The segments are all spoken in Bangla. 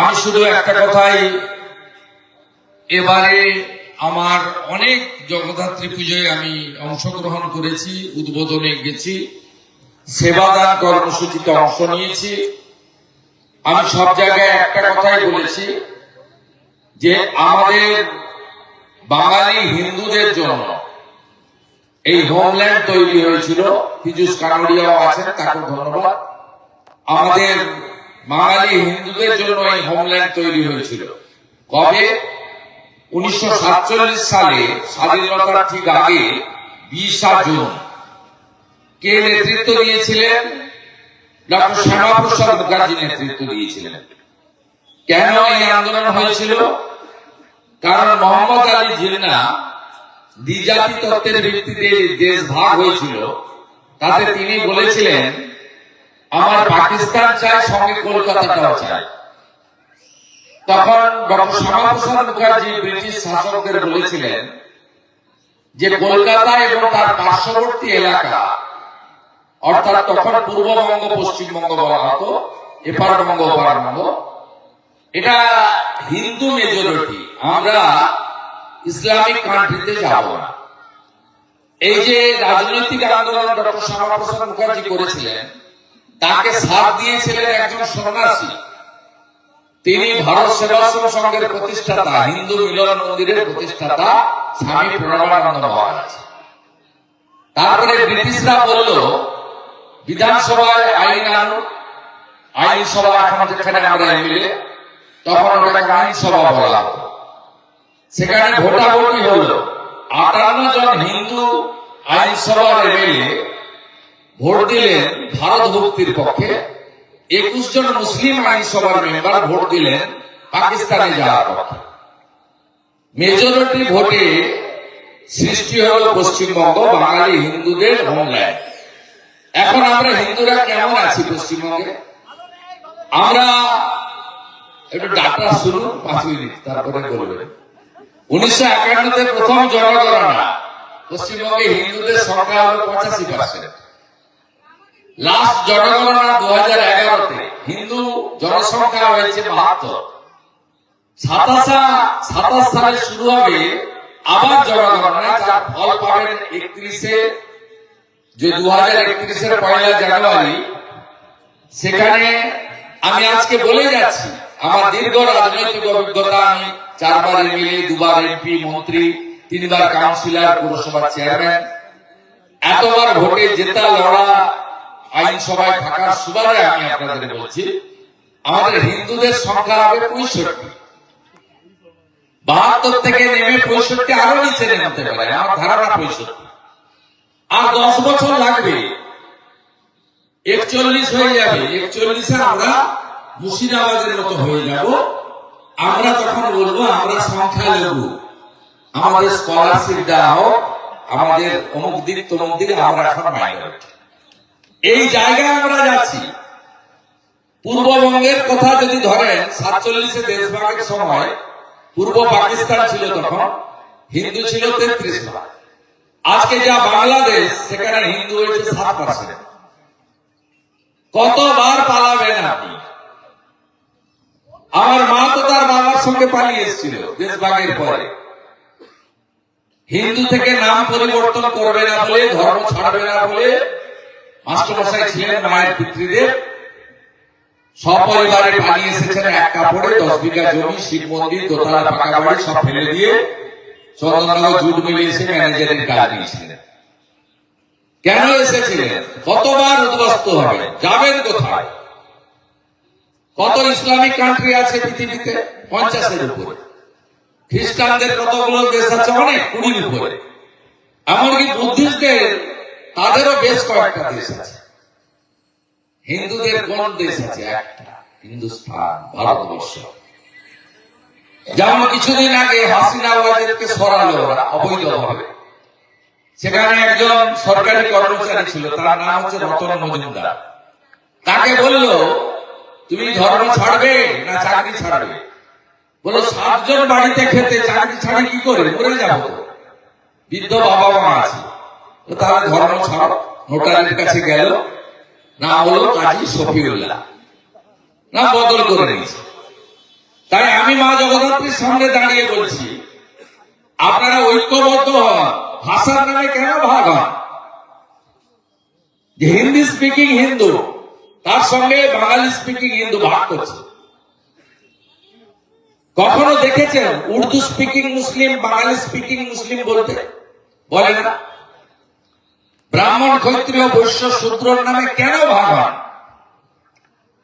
আমি শুধু একটা কথাই, এবারে আমার অনেক জগদ্ধাত্রী পুজোয় আমি অংশগ্রহণ করেছি, উদ্বোধনে গেছি, সেবাদান কর্মসূচিতে অংশ নিয়েছি। আমি সব জায়গায় একটা কথাই বলেছি যে আমাদের বাঙালি হিন্দুদের জন্য এই হোমল্যান্ড তৈরি হয়েছিল। পীযুষ কানড়িয়াও আছেন তাকে ধন্যবাদ। আমাদের বাঙালি হিন্দুদের জন্য এই হোমল্যান্ড তৈরি হয়েছিল। কবে? উনিশশো সালে স্বাধীনতার ঠিক আগে, বিশা জুন। কে নেতৃত্ব দিয়েছিলেন? ডক্টর শ্যামাপ্রসাদ মুখার্জি নেতৃত্ব দিয়েছিলেন। কেন এই আন্দোলন হয়েছিল? কারণ মোহাম্মদ আলী জিন্না দ্বিজাতি তত্ত্বের ভিত্তিতে দেশ ভাগ হয়েছিল, তাতে তিনি বলেছিলেন আমার পাকিস্তান চাই সঙ্গে কলকাতাটাও চাই তখন ডক্টর শ্যামাপ্রসাদ মুখার্জি ব্রিটিশ শাসকদের বলেছিলেন যে কলকাতা এবং তার পার্শ্ববর্তী এলাকা, অর্থাৎ তখন পূর্ববঙ্গ পশ্চিমবঙ্গ বলা হতো এপারবঙ্গ ওপারবঙ্গ এটা হিন্দু মেজরিটি, আমরা ইসলামিক কান্ট্রিতে যাব না। এই যে রাজনৈতিক আন্দোলন ডক্টর শ্যামাপ্রসাদ মুখার্জি করেছিলেন তাকে সাথ দিয়েছিলেন একজন সন্ন্যাসী। তিনি ভারত সেবাশ্রম সংঘের প্রতিষ্ঠাতা, হিন্দু মিলন মন্দিরের প্রতিষ্ঠাতা স্বামী প্রণবানন্দ মহারাজ। তারপরে ব্রিটিশরা বলল, বিধানসভায় আইন আনো আইনসভা এখন যেখানে আমরা এমএলএ, তখন ওটাকে আইনসভা বলা হতো সেখানে ভোটাভুটি হলো, আটান্ন জন হিন্দু আইনসভার এমএলএ ভোট দিলেন ভারত ভক্তির পক্ষে। একুশ জন মুসলিম আইনসভার মেম্বার ভোট দিলেন পাকিস্তানে যাওয়ার পক্ষে। মেজরিটি ভোটে সৃষ্টি হলো পশ্চিমবঙ্গ, বাঙালি হিন্দুদের হোমল্যান্ড। এখন আমরা হিন্দুরা কেমন আছি পশ্চিমবঙ্গে? আমরা একটু ডাটা শুরু পাঁচ মিনিট, তারপরে বলবেন। উনিশশো একান্নতে প্রথম জনগণনা। পশ্চিমবঙ্গে হিন্দুদের সংখ্যা হলো পঁচাশি পার্সেন্ট লাস্ট জনগণনা দু হাজার এগারোতে হিন্দু জনসংখ্যা হয়েছে বাহাত্তর। সাতাশা, সাতাশ সালে শুরু হবে আবার জনগণনা, যার ফল পাবেন একত্রিশে, যে দু হাজার একত্রিশের পয়লা জানুয়ারি। সেখানে আমি আজকে বলে যাচ্ছি, আমার দীর্ঘ রাজনৈতিক অভিজ্ঞতা, আমি চারবার এমএলএ, দুবার এমপি, মন্ত্রী, তিনবার কাউন্সিলর, পৌরসভার চেয়ারম্যান। এতবার ভোটে জেতা লড়া আইনসভায় থাকার সুবাদে আমি আপনাদের বলছি, আমাদের হিন্দুদের সংখ্যা হবে পঁয়ষট্টি। বাহাত্তর থেকে নেমে পঁয়ষট্টি আরও নিচে নামতে পারে, আমার ধারণা পঁয়ষট্টি। আর দশ বছর লাগবে। একচল্লিশ হয়ে যাবে, একচল্লিশে আমরা মুর্শিদাবাদের মতো হয়ে যাব। আমরা তখন বলব, আমরা সংখ্যা লঘু আমাদের স্কলারশিপ দেওয়া হোক, আমাদের অমুক দিক তমুক দিকে, আমরা এখন মাইনরিটি এই জায়গায় আমরা যাচ্ছি। পূর্ববঙ্গের কথা যদি ধরেন, সাতচল্লিশে দেশভাগের সময় পূর্ব পাকিস্তান ছিল তখন, হিন্দু ছিল তেত্রিশ ভাগ। আজকে যা বাংলাদেশ, সেখানে হিন্দু হয়েছে সাত পার্সেন্ট। কতবার পালাবেন আপনি? আমার মা তো তার বাবার সঙ্গে পালিয়ে এসেছিল দেশভাগের পরে। হিন্দু থেকে নাম পরিবর্তন করবে না বলে, ধর্ম ছাড়বে না বলে মাস্টারমশাই ছিলেন পিতৃদের সপরিবারে পালিয়ে এসেছেন এক কাপড়ে, দশ বিঘা জমি, শিব মন্দির, দোতলা, পাকা বাড়ি, সব ফেলে দিয়ে জুট মিলে এসে ম্যানেজারের কাজ নিয়েছিলেন কেন এসেছিলেন? কতবার উদ্বস্ত হবে? যাবেন কোথায়? কত ইসলামিক কান্ট্রি আছে পৃথিবীতে? পঞ্চাশের উপরে। খ্রিস্টানদের কতগুলো দেশ আছে? অনেক, কুড়ির উপরে। এমনকি বুদ্ধিস্টদের তাদেরও বেশ কয়েকটা দেশ আছে। হিন্দুদের কোন দেশ আছে? একটা হিন্দুস্তান ভারতবর্ষ। যেমন কিছুদিন আগে হাসিনা ওয়াজেদকে সরালো ওরা অবৈধভাবে। সেখানে একজন সরকারি কর্মচারী ছিল তার নাম হচ্ছে রতন মজুমদার। তাকে বলল তুমি ধর্ম ছাড়বে না চাকরি ছাড়বে? বলো সাতজন বাড়িতে খেতে চাকরি ছাড়ি কি করে? মরে যাব বৃদ্ধ বাবা মা আছে। তো তাহলে ধর্ম ছাড়ো নোটারির কাছে গেল, না হলো কাজী শফিউল্লাহ। না বদল করে নিয়েছে। আমি মা জগদ্ধাত্রীর সামনে দাঁড়িয়ে বলছি, আপনারা ঐক্যবদ্ধ হন। ভাষার নামে কেন ভাগ হন? যে হিন্দি স্পিকিং হিন্দু, তার সঙ্গে বাঙালি স্পিকিং হিন্দু ভাগ করছে। কখনো দেখেছেন Urdu speaking Muslim, Bangali speaking Muslim বলতে? বলে না? ব্রাহ্মণ ক্ষত্রিয় বৈশ্য শূদ্রর নামে কেন ভাগ হন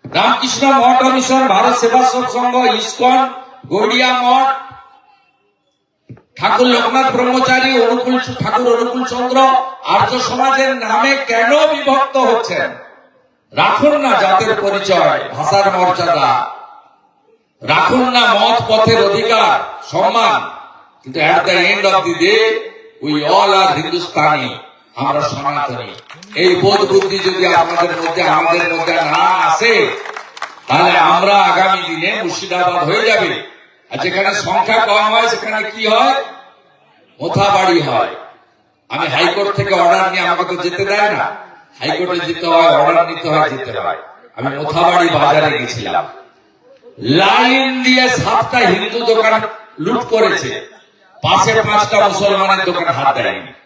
রামকৃষ্ণ মঠ মিশন ভারত সেবাশ্রম সংঘ, ইস্কন, গৌড়িয়া মঠ, ঠাকুর লোকনাথ ব্রহ্মচারী, অনুকূল ঠাকুর অনুকূল চন্দ্র, আর্য সমাজের নামে কেন বিভক্ত হচ্ছেন? রাখুন না জাতের পরিচয়, ভাষার মর্যাদা। রাখুন না মত পথের অধিকার, সম্মান। কিন্তু at the end of the day we all are Hindustani আমরা সনাতনী। এই বোধ বুদ্ধি যদি আপনাদের মধ্যে, আমাদের মধ্যে না আসে, তাহলে আমরা আগামী দিনে মুর্শিদাবাদ হয়ে যাবে। আর যেখানে সংখ্যা কম হয়, সেখানে কি হয়? মোথাবাড়ি হয়। আমি হাইকোর্ট থেকে অর্ডার নিয়ে আমাকে যেতে দেয় না। হাইকোর্টে যেতে হয়, অর্ডার নিতে হয়, যেতে হয়। আমি মোথাবাড়ি বাজারে গেছিলাম। লাইন দিয়ে সাতটা হিন্দু দোকান লুট করেছে। পাশে পাঁচটা মুসলমানের দোকান হাত দেয়নি।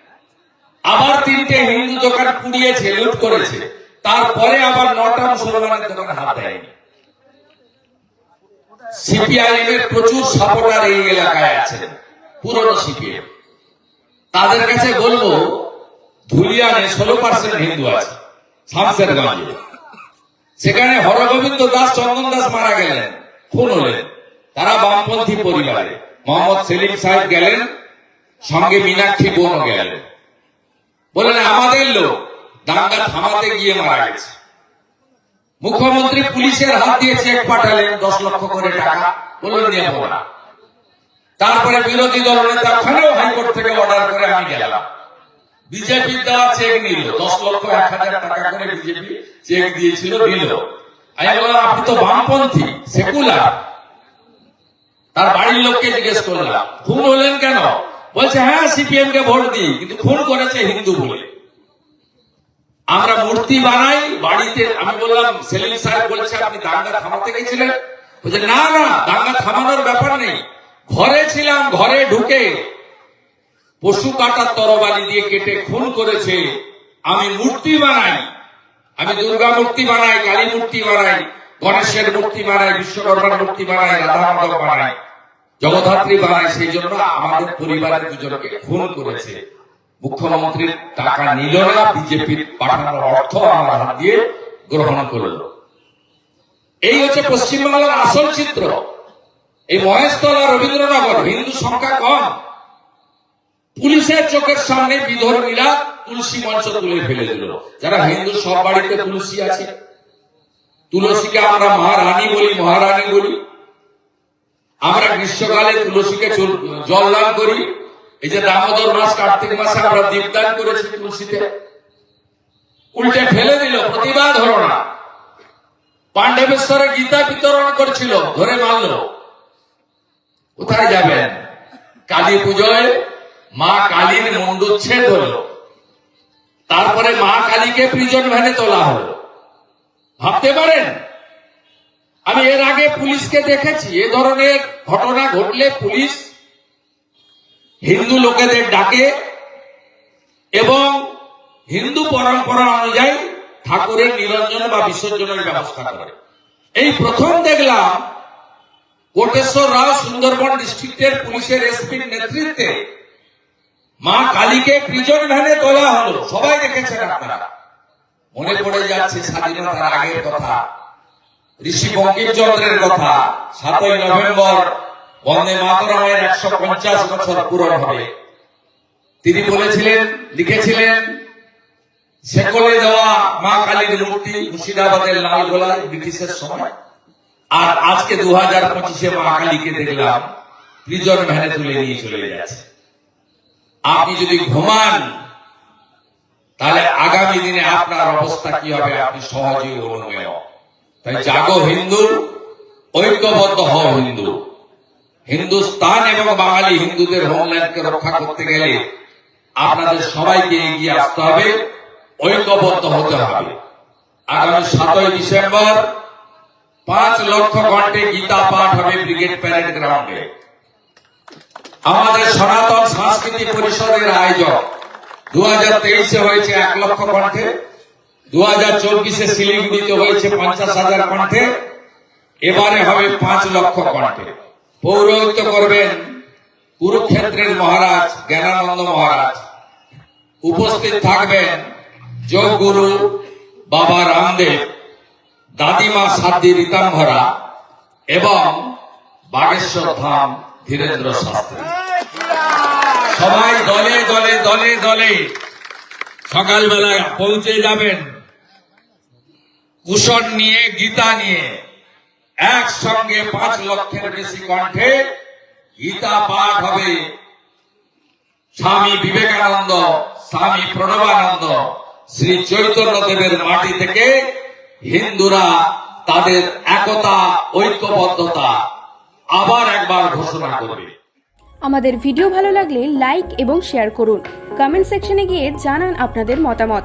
আবার তিনটে হিন্দু দোকান পুড়িয়েছে লুট করেছে। তারপরে আবার নটা মুসলমানের দোকান হাত দেয়নি। সিপিআইএম এর প্রচুর সাপোর্টার এই এলাকায় আছেন, পুরনো সিপিএম। তাদের কাছে বলব, ধুলিয়ানে ষোলো পার্সেন্ট হিন্দু আছে, শামসেরগঞ্জে। সেখানে হরগোবিন্দ দাস, চন্দন দাস মারা গেলেন, খুন হলেন। তারা বামপন্থী পরিবারে। মোহাম্মদ সেলিম সাহেব গেলেন, সঙ্গে মীনাক্ষী বোনও গেলেন। বললেন আমাদের লোক দাঙ্গা থামাতে গিয়ে মারা গেছে। মুখ্যমন্ত্রী পুলিশের হাত দিয়ে চেক পাঠালেন, দশ লক্ষ করে টাকা বললেন নিয়ে না। তারপরে বিরোধী দল নেতা ওখানেও হাইকোর্ট থেকে অর্ডার করে আমি গেলাম। বিজেপি দেওয়া চেক নিল, দশ লক্ষ, এক হাজার টাকা করে বিজেপি চেক দিয়েছিল নিল আমি বললাম, আপনি তো বামপন্থী, সেকুলার। তার বাড়ির লোককে জিজ্ঞেস করলাম খুন হলেন কেন? বলছে হ্যাঁ সিপিএম কে ভোট দিই, কিন্তু খুন করেছে হিন্দু বলে। আমরা মূর্তি বানাই, বাড়িতে, আমি বললাম, সেলিম সাহেব বলছে, আপনি দাঙ্গা থামাতে গেছিলেন? বলছে, না না, দাঙ্গা থামানোর ব্যাপার নেই। ঘরে ছিলাম, ঘরে ঢুকে পশু কাটার তরবারি দিয়ে কেটে খুন করেছে। আমি মূর্তি বানাই, আমি দুর্গা মূর্তি বানাই, কালী মূর্তি বানাই, গণেশের মূর্তি বানাই, বিশ্বকর্মার মূর্তি বানাই রাধা মাধব বানাই। জগদ্ধাত্রী বানাই সেই জন্য আমাদের পরিবারের দুজনকে খুন করেছে। মুখ্যমন্ত্রীর টাকা নিল না বিজেপির পাঠানোর অর্থ আমার হাত দিয়ে গ্রহণ করল। এই হচ্ছে পশ্চিমবাংলার আসল চিত্র। এই মহেশতলা রবীন্দ্রনগর, হিন্দু সংখ্যা কম। পুলিশের চোখের সামনে বিধর্মীরা তুলসী মঞ্চ তুলে ফেলে দিল। যারা হিন্দু, সব বাড়িতে তুলসী আছে। তুলসীকে আমরা মহারানী বলি মহারানী বলি। আমরা গ্রীষ্মকালে তুলসীকে জল দান করি। এই যে দামোদর মাস, কার্তিক মাসে, আমরা দীপদান করেছি তুলসীতে। উল্টে ফেলে দিল, প্রতিবাদ হলো না। পাণ্ডবেশ্বরে গীতা বিতরণ করছিল, ধরে মারল। কোথায় যাবেন? কালী পুজোয় মা কালীর মন্ডুচ্ছেদ হলো। তারপরে মা কালীকে প্রিজন ভ্যানে তোলা হলো। ভাবতে পারেন? আমি এর আগে পুলিশকে দেখেছি। এ ধরনের ঘটনা ঘটলে পুলিশ হিন্দু লোকেদের ডাকে এবং হিন্দু পরম্পরা অনুযায়ী ঠাকুরের নিরঞ্জন বা বিসর্জনের ব্যবস্থা করে। এই প্রথম দেখলাম কোটেশ্বর রাও সুন্দরবন ডিস্ট্রিক্টের পুলিশের এসপির নেতৃত্বে মা কালীকে প্রিজন ভ্যানে তোলা হলো। সবাই দেখেছেন আপনারা। মনে পড়ে যাচ্ছে স্বাধীনতার আগের কথা। ঋষি বঙ্কিমচন্দ্রের কথা সাতই নভেম্বর বন্দে মাতরমের একশো পঞ্চাশ বছর পূরণ হবে। তিনি বলেছিলেন, লিখেছিলেন সেকলে দেওয়া মা কালীর মূর্তি মুর্শিদাবাদের লালগোলায় ব্রিটিশের সময়। আর আজকে দু হাজার পঁচিশে মা কালীকে দেখলাম প্রিজন ভ্যানে তুলে নিয়ে চলে যাচ্ছে আপনি যদি ঘুমান, তাহলে আগামী দিনে আপনার অবস্থা কি হবে? আপনি সহজেই অনুমেয়। তাই জাগো হিন্দু, ঐক্যবদ্ধ হও হিন্দু। হিন্দুস্তান এবং বাঙালি হিন্দুদের হোমল্যান্ডকে রক্ষা করতে গেলে আপনাদের সবাইকে এগিয়ে আসতে হবে, ঐক্যবদ্ধ হতে হবে। আগামী সাতই ডিসেম্বর পাঁচ লক্ষ ঘন্টে গীতা পাঠ হবে ব্রিগেড প্যারেড গ্রাউন্ডে। আমাদের সনাতন সংস্কৃতি পরিষদের আয়োজক দু হাজার তেইশে হয়েছে এক লক্ষ কণ্ঠে দু হাজার চব্বিশে শিলিগুড়িতে হয়েছে পঞ্চাশ হাজার কণ্ঠে এবারে হবে পাঁচ লক্ষ কণ্ঠে পৌরোহিত্য করবেন কুরুক্ষেত্রের মহারাজ, জ্ঞানানন্দ মহারাজ। উপস্থিত থাকবেন যোগ গুরু বাবা রামদেব, দাদিমা সাদ্দি রীতাম্ভরা এবং বাগেশ্বর ধাম ধীরেন্দ্র শাস্ত্রী। সবাই দলে দলে দলে দলে সকালবেলায় পৌঁছে যাবেন। কুশন নিয়ে, গীতা নিয়ে, একসঙ্গে পাঁচ লক্ষের বেশি কণ্ঠে গীতা পাঠ হবে। স্বামী বিবেকানন্দ, স্বামী প্রণবানন্দ, শ্রী চৈতন্য দেবের মাটি থেকে হিন্দুরা তাদের একতা, ঐক্যবদ্ধতা আবার একবার ঘোষণা করবে। আমাদের ভিডিও ভালো লাগলে লাইক এবং শেয়ার করুন। কমেন্ট সেকশনে গিয়ে জানান আপনাদের মতামত।